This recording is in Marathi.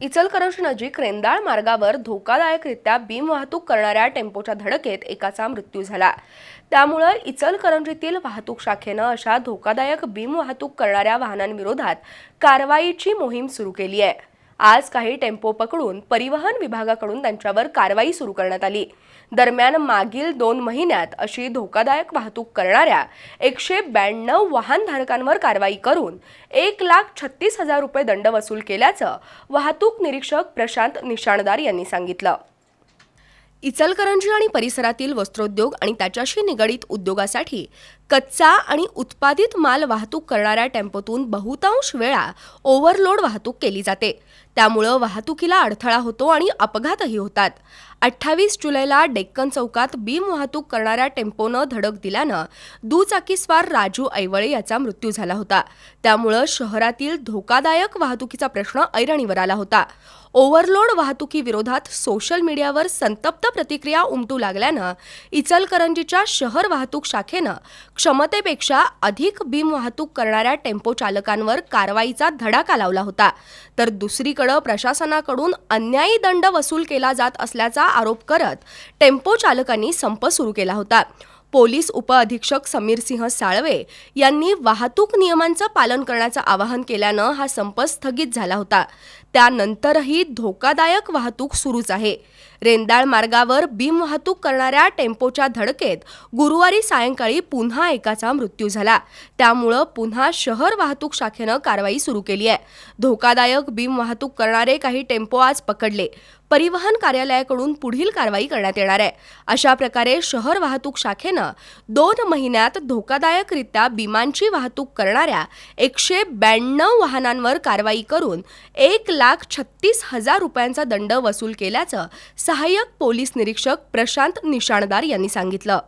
इचलकरंजी नजीक रेंदाळ मार्गावर धोकादायकरित्या बीम वाहतूक करणाऱ्या टेम्पोच्या धडकेत एकाचा मृत्यू झाला. त्यामुळं इचलकरंजीतील वाहतूक शाखेनं अशा धोकादायक बीम वाहतूक करणाऱ्या वाहनांविरोधात कारवाईची मोहीम सुरू केली आहे. आज काही टेम्पो पकडून परिवहन विभागाकडून त्यांच्यावर कारवाई सुरू करण्यात आली. दरम्यान मागील दोन महिन्यात अशी धोकादायक वाहतूक करणाऱ्या एकशे ब्याण्णव वाहनधारकांवर कारवाई करून एक लाख छत्तीस हजार रुपये दंड वसूल केल्याचं वाहतूक निरीक्षक प्रशांत निशाणदार यांनी सांगितलं. इचलकरंजी आणि परिसरातील वस्त्रोद्योग आणि त्याच्याशी निगडीत उद्योगासाठी कच्चा आणि उत्पादित माल वाहतूक करणाऱ्या टेम्पोतून बहुतांश वेळा ओव्हरलोड वाहतूक केली जाते. त्यामुळं वाहतुकीला अडथळा होतो आणि अपघातही होतात. अठ्ठावीस जुलैला डेक्कन चौकात बीम वाहतूक करणाऱ्या टेम्पोनं धडक दिल्यानं दुचाकीस्वार राजू ऐवळे याचा मृत्यू झाला होता. त्यामुळं शहरातील धोकादायक वाहतुकीचा प्रश्न ऐरणीवर आला होता. ओव्हरलोड वाहतुकीविरोधात सोशल मीडियावर संतप्त प्रतिक्रिया उमटू लागल्यानं इचलकरंजीच्या शहर वाहतूक शाखेनं क्षमतेपेक्षा अधिक बीम वाहतूक करणाऱ्या टेम्पो चालकांवर कारवाईचा धडाका लावला होता. तर दुसरीकडं प्रशासनाकडून अन्यायी दंड वसूल केला जात असल्याचा आरोप करत टेम्पो चालकांनी संप सुरू केला होता. पोलीस उपअधीक्षक समीरसिंह साळवे यांनी वाहतूक नियमांचं पालन करण्याचं आवाहन केल्यानं हा संप स्थगित झाला होता. त्यानंतरही धोकादायक वाहतूक सुरूच आहे. रेंदाळ मार्गावर बीम वाहतूक करणाऱ्या टेम्पोच्या धडकेत गुरुवारी सायंकाळी पुन्हा एकाचा मृत्यू झाला. त्यामुळं पुन्हा शहर वाहतूक शाखेनं कारवाई सुरू केली आहे. धोकादायक बीम वाहतूक करणारे काही टेम्पो आज पकडले. परिवहन कार्यालयाकडून पुढील कारवाई करण्यात येणार आहे. अशा प्रकारे शहर वाहतूक शाखेनं दोन महिन्यात धोकादायकरित्या विमानची वाहतूक करणाऱ्या एकशे ब्याण्णव वाहनांवर कारवाई करून एक लाख छत्तीस हजार रुपयांचा दंड वसूल केल्याचं सहाय्यक पोलीस निरीक्षक प्रशांत निशाणदार यांनी सांगितलं.